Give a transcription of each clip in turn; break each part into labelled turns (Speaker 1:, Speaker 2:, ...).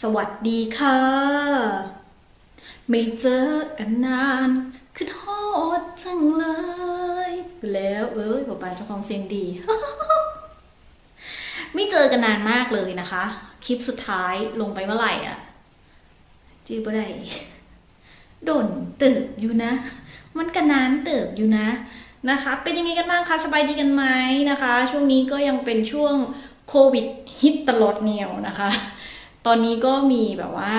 Speaker 1: สวัสดีค่ะ ไม่เจอกันนานคือโทษจังเลย แล้วเอ้ยบอกปานเจ้าของเสียงดี ไม่เจอกันนานมากเลยนะคะ คลิปสุดท้ายลงไปเมื่อไหร่อะจื้อบ่ได้โดนเติบอยู่นะ มันก็นานเติบอยู่นะนะคะ เป็นยังไงกันบ้างคะสบายดีกันไหมนะคะ ช่วงนี้ก็ยังเป็นช่วงโควิดฮิตตลอดเนียวนะคะ ตอนนี้ก็มีแบบว่า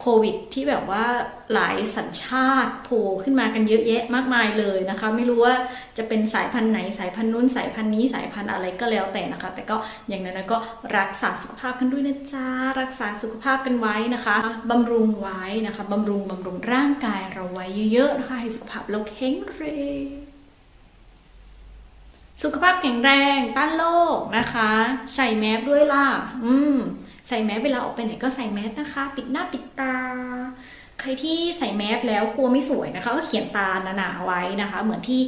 Speaker 1: โควิดที่แบบว่าหลายสัญชาติโผล่ขึ้นมากันเยอะแยะมากมายเลยนะคะ ไม่รู้ว่าจะเป็นสายพันธุ์ไหนสายพันธุ์นู้นสายพันธุ์นี้สายพันธุ์อะไรก็แล้วแต่นะคะ แต่ก็อย่างนั้นก็รักษาสุขภาพกันด้วยนะจ๊ะรักษาสุขภาพกันไว้นะคะบำรุงไว้นะคะบำรุงบำรุงร่างกายเราไว้เยอะๆนะคะให้สุขภาพเราแข็งแรง สุขภาพแข็งแรงต้านโรคนะคะ ใส่แมสด้วยล่ะ อืม ใส่แมสเวลาออกไปไหนก็ใส่แมสนะคะ ปิดหน้าปิดตา ใครที่ใส่แมสแล้วกลัวไม่สวยนะคะ ก็เขียนตาหนาๆไว้นะคะ เหมือนที่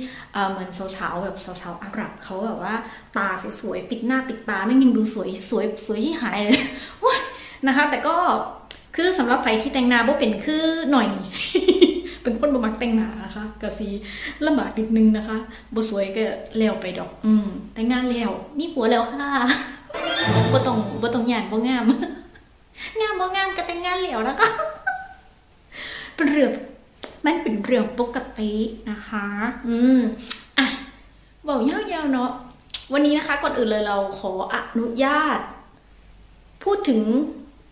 Speaker 1: เหมือนสาวๆแบบสาวๆอาหรับเขาแบบว่า ตาสวยๆปิดหน้าปิดตาไม่ยังดูสวยสวยสวยที่หายเลยนะคะ แต่ก็คือสำหรับใครที่แต่งหน้าบ่เป็นคือหน่อย เป็นคนบ่มักแต่งหน้านะคะก็สีลำบากนิดนึงนะคะบ่สวยก็แล้วไปดอก อืมแต่งงานแล้วมีผัวแล้วค่ะบ่ต้องบ่ต้องหยานบ่งาม งามบ่งามก็แต่งงานแล้วนะคะเป็นเรื่องมันเป็นเรื่องปกตินะคะ อืมอะบอกยาวๆเนาะวันนี้นะคะ ก่อนอื่นเลยเราขออนุญาต พูดถึง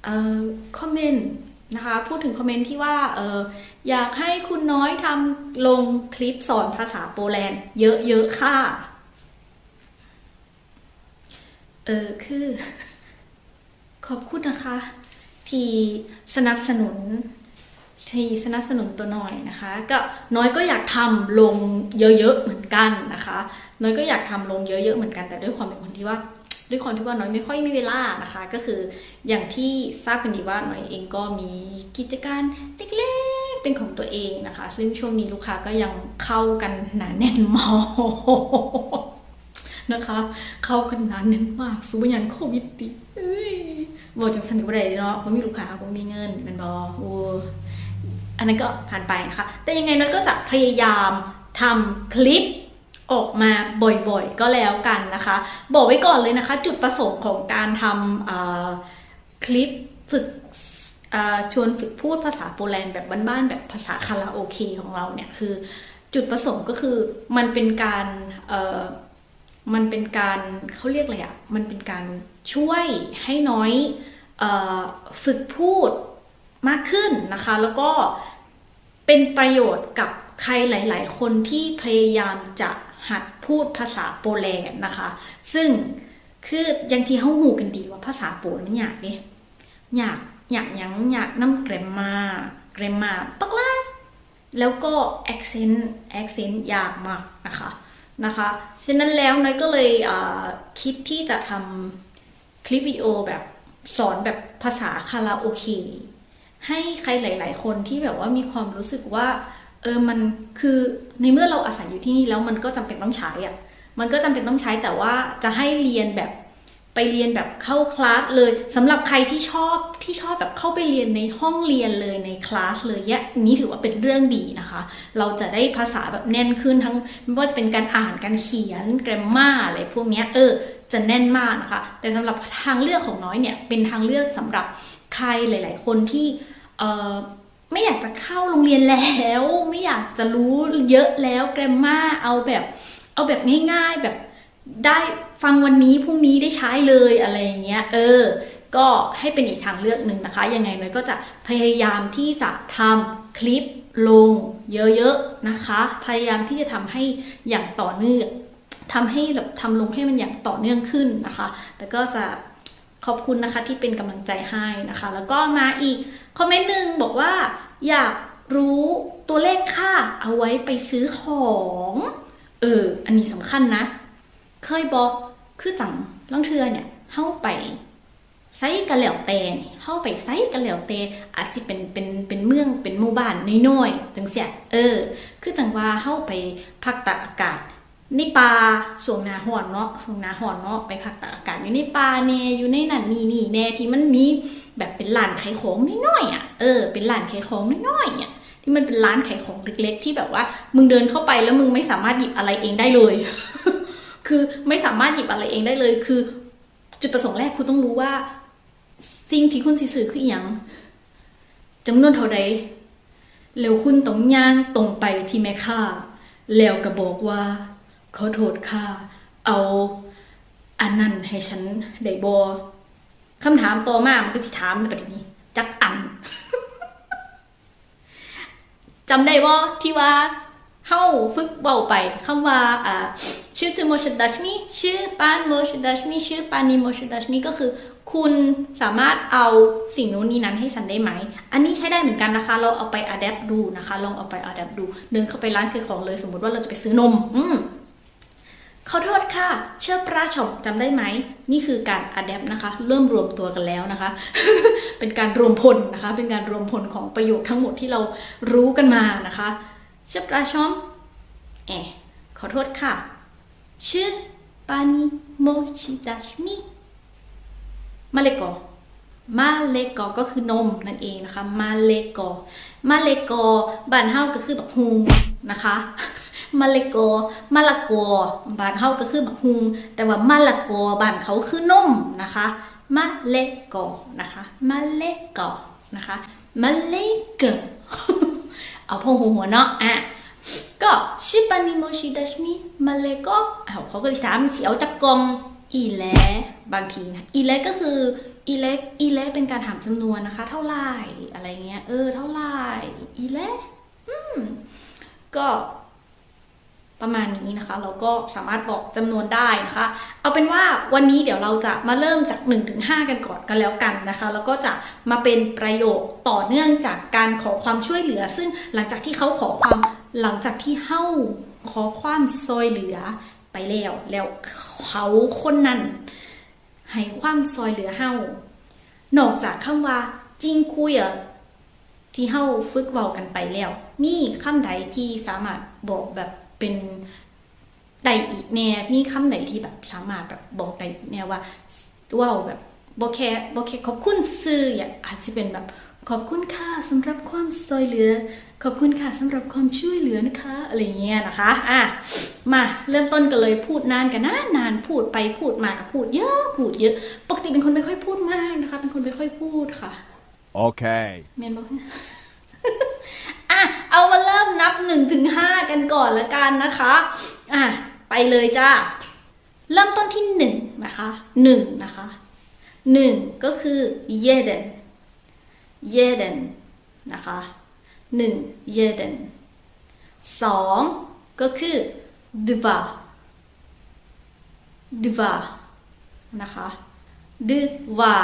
Speaker 1: เอ่อคอมเมนต์ นะคะ พูดถึงคอมเมนต์ที่ว่าเอออยากให้คุณน้อยทำลงคลิปสอนภาษาโปแลนด์เยอะๆค่ะ เออคือ ขอบคุณนะคะ ที่สนับสนุนที่สนับสนุนตัวน้อยนะคะ ก็น้อยก็อยากทำลงเยอะๆเหมือนกันนะคะ น้อยก็อยากทำลงเยอะๆเหมือนกันแต่ด้วยความเป็นคนที่ว่า ด้วยความที่ว่าน้อยไม่ค่อยมีเวลานะคะ ก็คืออย่างที่ทราบกันดีว่าน้อยเองก็มีกิจการเล็กๆเป็นของตัวเองนะคะ ซึ่งช่วงนี้ลูกค้าก็ยังเข้ากันหนาแน่นมากนะคะ เข้ากันหนาแน่นมากสู้ยันโควิดติเอ้ยบอกจังสนิทบ่ได้เนาะบ่มีลูกค้าบ่มีเงินมันบ่โอ้อันนั้นก็ผ่านไปนะคะ แต่ยังไงน้อยก็จะพยายามทำคลิป ออกมาบ่อยๆก็แล้วกันนะคะ บอกไว้ก่อนเลยนะคะ จุดประสงค์ของการทำคลิปฝึกชวนฝึกพูดภาษาโปแลนด์แบบบ้านๆแบบภาษาคาราโอเกะของเราเนี่ยคือจุดประสงค์ก็คือมันเป็นการมันเป็นการเขาเรียกอะไรอะ่ะมันเป็นการช่วยให้น้อยฝึกพูดมากขึ้นนะคะ แล้วก็เป็นประโยชน์กับใครหลาย ๆ คนที่พยายามจะ หัดพูดภาษาโปแลนด์นะคะ ซึ่งคืออย่างที่เขาหูกันดีว่าภาษาโปนมันยากเนี่ยยากยากยังยากน้ำเกรมมาเกรมมาปักล่าแล้วก็ accent accent ยากมากนะคะนะคะฉะนั้นแล้วน้อยก็เลยคิดที่จะทำคลิปวิดีโอแบบสอนแบบภาษาคาราโอเกะให้ใครหลาย ๆ คนที่แบบว่ามีความรู้สึกว่า เออมันคือในเมื่อเราอาศัยอยู่ที่นี่แล้วมันก็จำเป็นต้องใช้อะมันก็จำเป็นต้องใช้แต่ว่าจะให้เรียนแบบไปเรียนแบบเข้าคลาสเลยสำหรับใครที่ชอบที่ชอบแบบเข้าไปเรียนในห้องเรียนเลยในคลาสเลยเนี่ยนี้ถือว่าเป็นเรื่องดีนะคะ เราจะได้ภาษาแบบแน่นขึ้นทั้งไม่ว่าจะเป็นการอ่านการเขียนแกรมมาอะไรพวกเนี้ยเออจะแน่นมากนะคะ แต่สำหรับทางเลือกของน้อยเนี่ยเป็นทางเลือกสำหรับใครหลาย ๆ คนที่เออ ไม่อยากจะเข้าโรงเรียนแล้ว ไม่อยากจะรู้เยอะแล้วแกรมมาเอาแบบเอาแบบง่ายๆแบบได้ฟังวันนี้พรุ่งนี้ได้ใช้เลยอะไรอย่างเงี้ยเออ ก็ให้เป็นอีกทางเลือกหนึ่งนะคะ ยังไงน้อยก็จะพยายามที่จะทำคลิปลงเยอะๆนะคะ พยายามที่จะทำให้อย่างต่อเนื่องทำให้แบบทำลงให้มันอย่างต่อเนื่องขึ้นนะคะแต่ก็จะขอบคุณนะคะที่เป็นกำลังใจให้นะคะ แล้วก็มาอีกคอมเมนต์หนึ่งบอกว่า อยากรู้ตัวเลขค่าเอาไว้ไปซื้อของ เออ อันนี้สำคัญนะ เคยบอกคือจังลังเทือเนี่ยเข้าไปไซกันแล้วแต่เข้าไปไซกันแล้วแต่อาจจะเป็นเป็นเป็นเมืองเป็นหมู่บ้านน้อยๆจังเสียเออ คือจังว่าเข้าไปพักตากอากาศในป่าสวงนาหอนเนาะสวงนาหอนเนาะไปพักตากอากาศอยู่ในป่าแน่อยู่ในนั่นนี่นี่แน่ที่มันมี แบบเป็นร้านขายของน้อยๆอะเออเป็นร้านขายของน้อยๆอะที่มันเป็นร้านขายของเล็ก ๆ ที่แบบว่า มึงเดินเข้าไปแล้วมึงไม่สามารถหยิบอะไรเองได้เลย คือไม่สามารถหยิบอะไรเองได้เลย คือ จุดประสงค์แรกคุณต้องรู้ว่า สิ่งที่คุณสิซื้อคืออหยังจำนวนเท่าใดแล้วคุณต้องย่างตรงไปที่แม่ค้าแล้วก็บอกว่าขอโทษค่ะ เอา อันนั้นให้ฉันได้บอ คำถามต่อมามันก็สิถามในประเด็นนี้จักอันจำได้ว่าที่ว่าเฮาฝึกเบาไปคำว่าอ่าชื่อทูโมชดัชมีชื่อปานโมชดัชมีชื่อปานีโมชดัชมีก็คือ คุณสามารถเอาสิ่งโน้นนี้นั้นให้ฉันได้ไหม อันนี้ใช้ได้เหมือนกันนะคะ เราเอาไปอัดแอปดูนะคะ ลองเอาไปอัดแอปดู เดินเข้าไปร้านขายของเลย สมมติว่าเราจะไปซื้อนม อืม ขอโทษค่ะ เชื่อปลาช็อปจำได้ไหม นี่คือการอัดแอปนะคะ เริ่มรวมตัวกันแล้วนะคะ เป็นการรวมพลนะคะ เป็นการรวมพลของประโยคทั้งหมดที่เรารู้กันมานะคะ เชื่อปลาช็อปเอขอโทษค่ะ ชื่อปานิโมชิดาชมิมาเลโกมาเลโกก็คือนมนั่นเองนะคะ มาเลโกมาเลโกบ้านเฮาก็คือแบักฮุงนะคะ มาเลโกมาละโกบ้านเฮาก็คือบักฮุงแต่ว่ามาละโกบ้านเขาคือนมนะคะมาเลโกนะคะมาเลโกนะคะมาเลโกเอาพงหัวหัวเนาะอะก็ชิปานิโมชิดัชมิมาเลก็อ้าวเขาก็จะถามเสียวจากกองอีแลบางทีนะอีแลก็คืออีแลอีแลเป็นการถามจำนวนนะคะ เท่าไหร่อะไรเงี้ยเออเท่าไหร่อีแลอืมก็ ประมาณนี้นะคะ เราก็สามารถบอกจำนวนได้นะคะ เอาเป็นว่าวันนี้เดี๋ยวเราจะมาเริ่มจาก1ถึง5กันก่อนกันแล้วกันนะคะ แล้วก็จะมาเป็นประโยคต่อเนื่องจากการขอความช่วยเหลือ ซึ่งหลังจากที่เขาขอความหลังจากที่เฮ้าขอความซอยเหลือไปแล้ว แล้วเขาคนนั้นให้ความซอยเหลือเฮ้านอกจากคำว่าจริงคุยอะที่เฮ้าฝึกเว้ากันไปแล้ว มีคำใดที่สามารถบอกแบบ เป็นใดอีกแน่มีคำใดที่แบบสามารถแบบบอกได้อีกแน่ว่าเว้าแบบบอแค่บอแค่ขอบคุณซื้ออย่างอาจจะเป็นแบบขอบคุณค่ะสำหรับความซอยเหลือ ขอบคุณค่ะสำหรับความช่วยเหลือนะคะอะไรเงี้ยนะคะอะมาเริ่มต้นกันเลยพูดนานกันนานนานพูดไปพูดมาก็พูดเยอะพูดเยอะปกติเป็นคนไม่ค่อยพูดมากนะคะ เป็นคนไม่ค่อยพูดค่ะ
Speaker 2: Okay.
Speaker 1: เมนบอก อะเอามาเริ่มนับหนึ่งถึงห้ากันก่อนละกันนะคะอะไปเลยจ้าเริ่มต้นที่หนึ่งนะคะหนึ่งนะคะหนึ่งก็คือ jeden jeden นะคะหนึ่ง jeden สองก็คือ dva dva นะคะ dva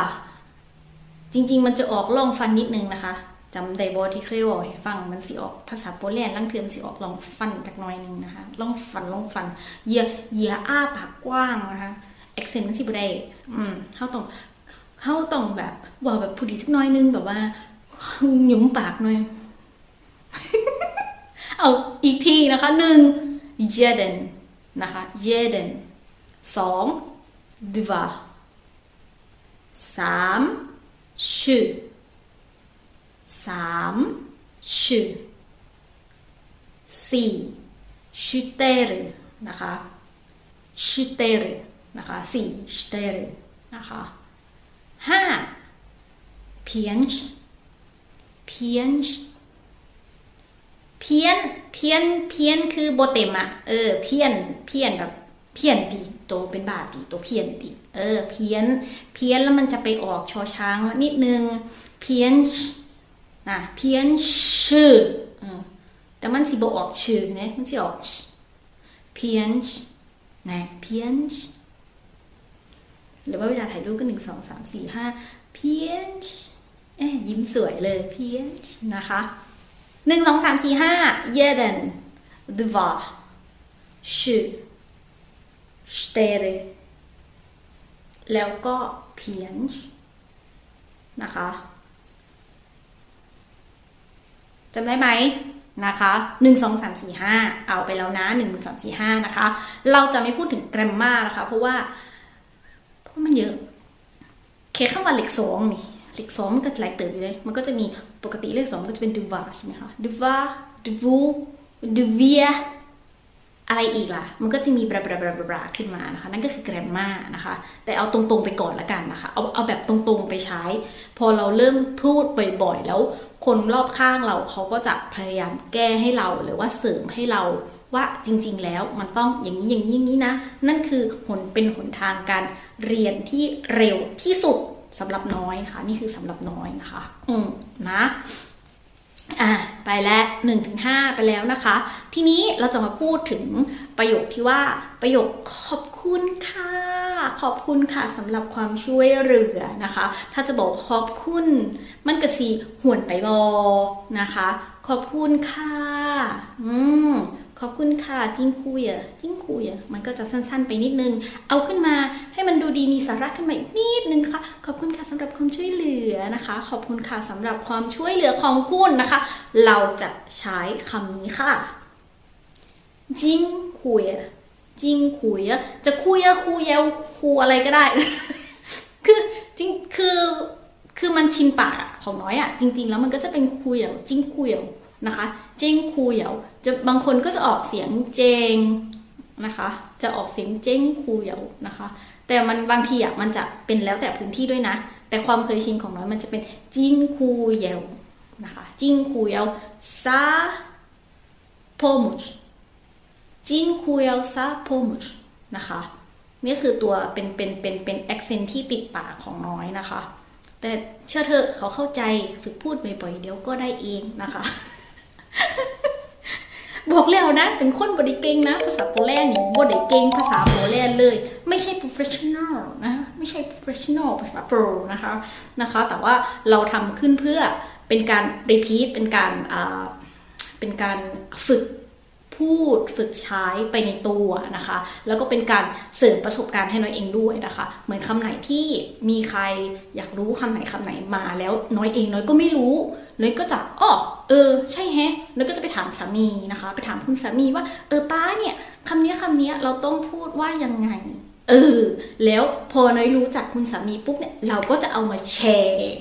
Speaker 1: จริงๆ มันจะออกล่องฟันนิดนึงนะคะ จำได้บอที่เคยบอกให้ฟังมันสิออกภาษาโปแลนด์ลังเทือมนสิออกลองฟันจักหน่อยหนึงนะคะลองฟันลองฟันเหยียเหยียอ้าปากกว้างนะคะเอ็กเซนต์มันสิบ่ได้อืมเข้าต้องเข้าต้องแบบว่าแบบผู้ดีสักน้อยนึงแบบว่าหยุมปากหน่อย เอาอีกทีนะคะหนึ่ง jeden นะคะ jeden สอง dva สามชื่อ สามชื่อสี่ชิเตรนะคะชิเตรนะคะสี่ชิเตรนะคะห้าเพียนเพียนเพี้ยน เพี้ยน เพี้ยน คือโบเต็มอะเออ เพี้ยน เพี้ยนแบบ เพี้ยนตีตัวเป็นบาตีตัวเพี้ยนตีเออ เพี้ยน เพี้ยนแล้วมันจะไปออกชอช้างนิดนึง เพี้ยน่ะเพี้ยนชื่อแต่มันสิบออกชื่อเนี่ยมันสิออกเพี้ยนนะเพี้ยนหรือว่าเวลาถ่ายรูปก็หนึ่งสองสามสี่ห้าเพี้ยนเอ๊ยิ้มสวยเลยเพี้ยนนะคะหนึ่งสองสามสี่ห้า jeden dva sju stere แล้วก็ pięć นะคะ จำได้ไหมนะคะหนึ่งสองสามสี่ห้าเอาไปแล้วนะหนึ่งสองสี่ห้านะคะ เราจะไม่พูดถึง grammar นะคะ เพราะว่าเพราะมันเยอะแค่คำว่าเลขสองนี่เลขสองมันก็หลายเติบอยู่เลย มันก็จะมีปกติเลขสองก็จะเป็นดูวาใช่ไหมคะดูวาดูวูดูเวียอะไรอีกล่ะ มันก็จะมีบราบราบราบราขึ้นมานะคะ นั่นก็คือแกรมมานะคะ แต่เอาตรงๆไปก่อนละกันนะคะ เอาเอาแบบตรงๆไปใช้ พอเราเริ่มพูดบ่อยๆ แล้ว คนรอบข้างเราเขาก็จะพยายามแก้ให้เราหรือว่าเสริมให้เราว่าจริงๆ แล้วมันต้องอย่างนี้อย่างนี้อย่างนี้นะ นั่นคือหนเป็นหนทางการเรียนที่เร็วที่สุดสำหรับน้อยนะคะนี่คือสำหรับน้อยนะคะ อืมนะ อะไปแล้ว1นถึงหไปแล้วนะคะ ทีนี้เราจะมาพูดถึงประโยคที่ว่าประโยคขอบคุณค่ะ ขอบคุณค่ะสำหรับความช่วยเหลือนะคะ ถ้าจะบอกขอบคุณ มันก็สีหวนไปบอนะคะ ขอบคุณค่ะ อืม ขอบคุณค่ะจิ้งคุยอะจิ้งคุยอะมันก็จะสั้น ๆ ไปนิดนึง เอาขึ้นมาให้มันดูดีมีสาระขึ้นมาอีกนิดนึงนะคะขอบคุณค่ะสำหรับความช่วยเหลือนะคะ ขอบคุณค่ะสำหรับความช่วยเหลือของคุณนะคะ เราจะใช้คำนี้ค่ะจิ้งคุยอะจิ้งคุยอะจะคุยอะคุยเอาคูอะไรก็ได้ คือจริงคือคือมันชินปากอะของน้อยอะจริง ๆ แล้วมันก็จะเป็นคุยเอาจิ้งคุยเอา นะคะ เจงคุยเอาจะบางคนก็จะออกเสียงเจงนะคะ จะออกเสียงเจงคุยเอานะคะ แต่มันบางทีอะมันจะเป็นแล้วแต่พื้นที่ด้วยนะ แต่ความเคยชินของน้อยมันจะเป็นจิ้งคุยเอานะคะจิ้งคุยเอาซาโพมุชจิ้งคุยเอาซาโพมุชนะคะนี่คือตัวเป็นเป็นเป็นเป็น accent ที่ติดปากของน้อยนะคะ แต่เชื่อเถอะเขาเข้าใจฝึกพูดบ่อยๆเดี๋ยวก็ได้เองนะคะ บอกแล้วนะ เป็นคนบริเก่งนะ ภาษาโปแลนด์นี่บริเก่งภาษาโปแลนด์เลย ไม่ใช่ professional นะ ไม่ใช่ professional ภาษา pro นะคะนะคะ แต่ว่าเราทำขึ้นเพื่อเป็นการ repeat เป็นการอ่าเป็นการฝึกพูดฝึกใช้ไปในตัวนะคะ แล้วก็เป็นการเสริมประสบการณ์ให้น้อยเองด้วยนะคะ เหมือนคำไหนที่มีใครอยากรู้คำไหนคำไหนมาแล้วน้อยเองน้อยก็ไม่รู้ น้อยก็จะอ๋อ เออใช่แฮะน้อยก็จะไปถามสามีนะคะ ไปถามคุณสามีว่า เออป้าเนี่ยคำนี้คำนี้เราต้องพูดว่ายังไง เออ แล้วพอน้อยรู้จากคุณสามีปุ๊บเนี่ยเราก็จะเอามาแชร์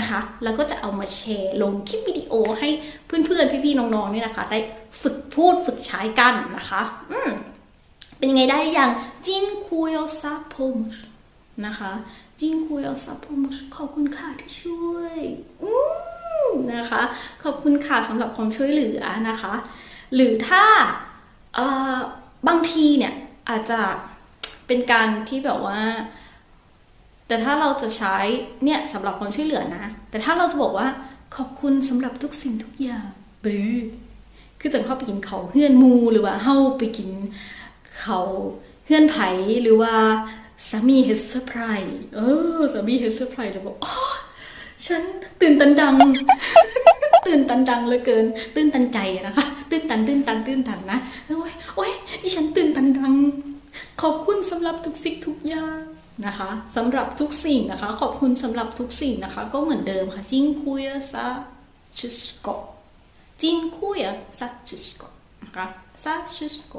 Speaker 1: นะคะ แล้วก็จะเอามาแชร์ลงคลิปวิดีโอให้เพื่อนๆ พี่ๆ น้องๆเนี่ยนะคะ ได้ฝึกพูดฝึกใช้กันนะคะ อืมเป็นยังไงได้ยังจินคุยอซาพมนะคะจินคุยอซาพมขอบคุณค่ะที่ช่วยอืม นะคะ ขอบคุณค่ะสำหรับความช่วยเหลือนะคะ หรือถ้าบางทีเนี่ยอาจจะเป็นการที่แบบว่า แต่ถ้าเราจะใช้เนี่ยสำหรับความช่วยเหลือนะ แต่ถ้าเราจะบอกว่าขอบคุณสำหรับทุกสิ่งทุกอย่างบือคือจังเข้าไปกินเขาเฮือนมูหรือว่าเข้าไปกินเขาเฮือนไผหรือว่าสามีเฮดเซอร์ไพร์เออสามีเฮดเซอร์ไพรส์เลยบอกอ๋อ ฉันตื่นตันดัง ตื่นตันดังเหลือเกิน ตื่นตันใจนะคะ ตื่นตันตื่นตันตื่นตันนะโอ้ยโอ้ยดิฉันตื่นตันดัง ขอบคุณสำหรับทุกสิ่งทุกอย่างนะคะสำหรับทุกสิ่งนะคะ ขอบคุณสำหรับทุกสิ่งนะคะ ก็เหมือนเดิมค่ะจิ้งคุยซาชิสโกจิ้งคุยซาชิสโกนะคะซาชิสโก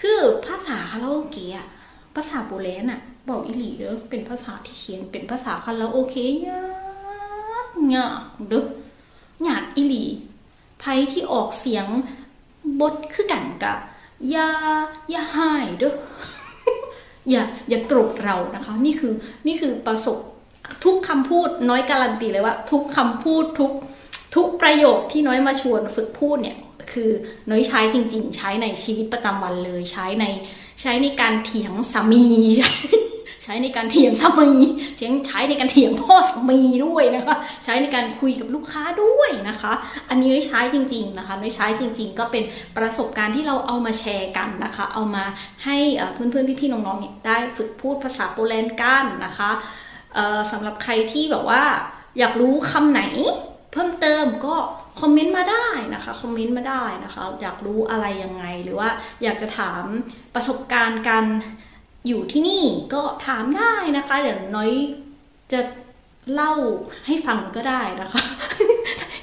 Speaker 1: คือภาษาคาราโอเกะอะภาษาโบแลนด์อะ บอกอีหลีเด้อเป็นภาษาที่เขียนเป็นภาษาคาราโอเกะยากยากเด้อยากอีหลีไพที่ออกเสียงบทคือกันกะอย่าอย่าหายเด้ออย่าอย่าโกรธเรานะคะ นี่คือนี่คือประสบทุกคำพูดน้อยการันตีเลยว่า ทุกคำพูดทุกทุกประโยคที่น้อยมาชวนฝึกพูดเนี่ยคือน้อยใช้จริง ๆ ใช้ในชีวิตประจำวันเลย ใช้ในใช้ในการเถียงสามีใช้ ใช้ในการเถียงสามีใช้ใช้ในการเถียงพ่อสามีด้วยนะคะ ใช้ในการคุยกับลูกค้าด้วยนะคะ อันนี้ใช้จริง ๆนะคะใช้จริง ๆ ก็เป็นประสบการณ์ที่เราเอามาแชร์กันนะคะ เอามาให้เพื่อนๆพี่ๆน้องๆเนี่ยได้ฝึกพูดภาษาโปแลนด์กันนะคะสำหรับใครที่แบบว่าอยากรู้คำไหนเพิ่มเติมก็คอมเมนต์มาได้นะคะคอมเมนต์มาได้นะคะ อยากรู้อะไรยังไงหรือว่าอยากจะถามประสบการณ์การ อยู่ที่นี่ก็ถามได้นะคะ เดี๋ยวน้อยจะเล่าให้ฟังก็ได้นะคะ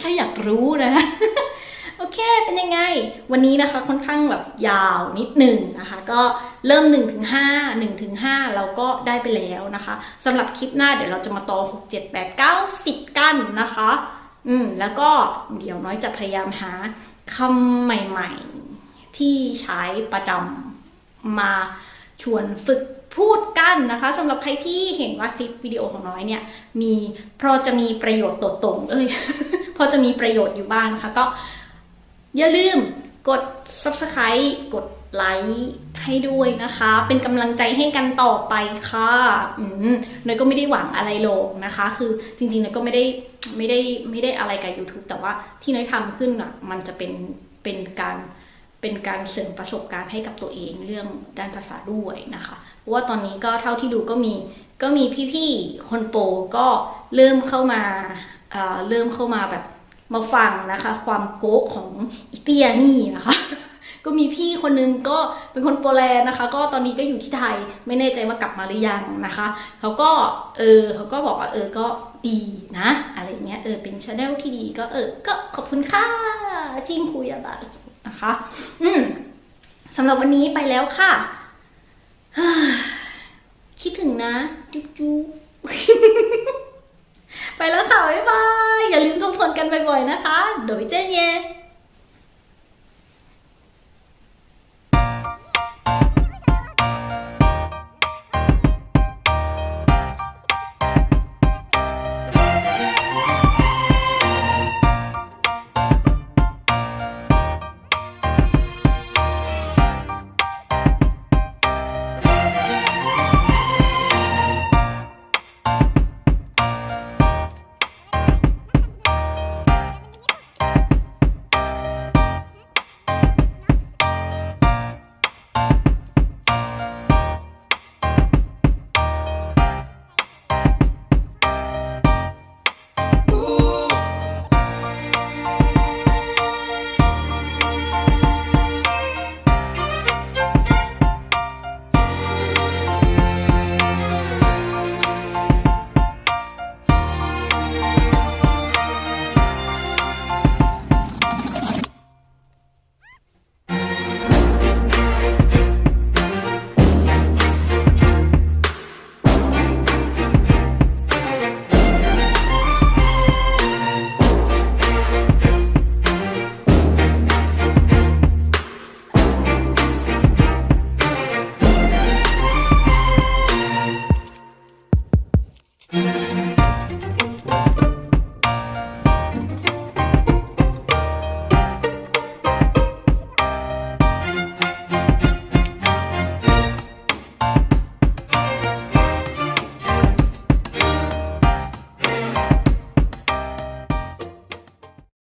Speaker 1: ถ้าอยากรู้นะโอเค เป็นยังไง วันนี้นะคะค่อนข้างแบบยาวนิดหนึ่งนะคะ ก็เริ่ม 1-5ถึง5 1ถึง5เราก็ได้ไปแล้วนะคะสำหรับคลิปหน้าเดี๋ยวเราจะมาต่อ 6 7 8 9 10 กันนะคะ อืม แล้วก็เดี๋ยวน้อยจะพยายามหาคำใหม่ๆ ที่ใช้ประจำมา ชวนฝึกพูดกันนะคะสำหรับใครที่เห็นว่าคลิปวิดีโอของน้อยเนี่ยมีพอจะมีประโยชน์ตดตรงเอ้ยพอจะมีประโยชน์อยู่บ้างนะคะก็อย่าลืมกด subscribe กดไลค์ให้ด้วยนะคะ เป็นกำลังใจให้กันต่อไปค่ะอืมเนยก็ไม่ได้หวังอะไรหรอกนะคะ คือจริงๆเนยก็ไม่ได้ไม่ได้ไม่ได้อะไรกับ YouTube แต่ว่าที่เนยทำขึ้นอะมันจะเป็นเป็นการ เป็นการเสริมประสบการณ์ให้กับตัวเองเรื่องด้านภาษาด้วยนะคะเพราะว่าตอนนี้ก็เท่าที่ดูก็มีก็มีพี่ๆคนโปรก็เริ่มเข้ามาเอ่อเริ่มเข้ามาแบบมาฟังนะคะ ความโก๊ของอิเตียนี่นะคะ ก็มีพี่คนนึงก็เป็นคนโปรแลนด์นะคะ ก็ตอนนี้ก็อยู่ที่ไทยไม่แน่ใจว่ากลับมาหรือยังนะคะเขาก็เออเขาก็บอกว่าเออก็ดีนะ อะไรเงี้ยเออเป็นชาแนลที่ดีก็เออก็ขอบคุณค่ะที่คุยอะบะ นะคะ อืมสำหรับวันนี้ไปแล้วค่ะ คิดถึงนะ จุ๊บจุ๊ไปแล้วค่ะ บ๊ายบาย อย่าลืมทบทวนกันบ่อยๆนะคะ โดยเจนเย่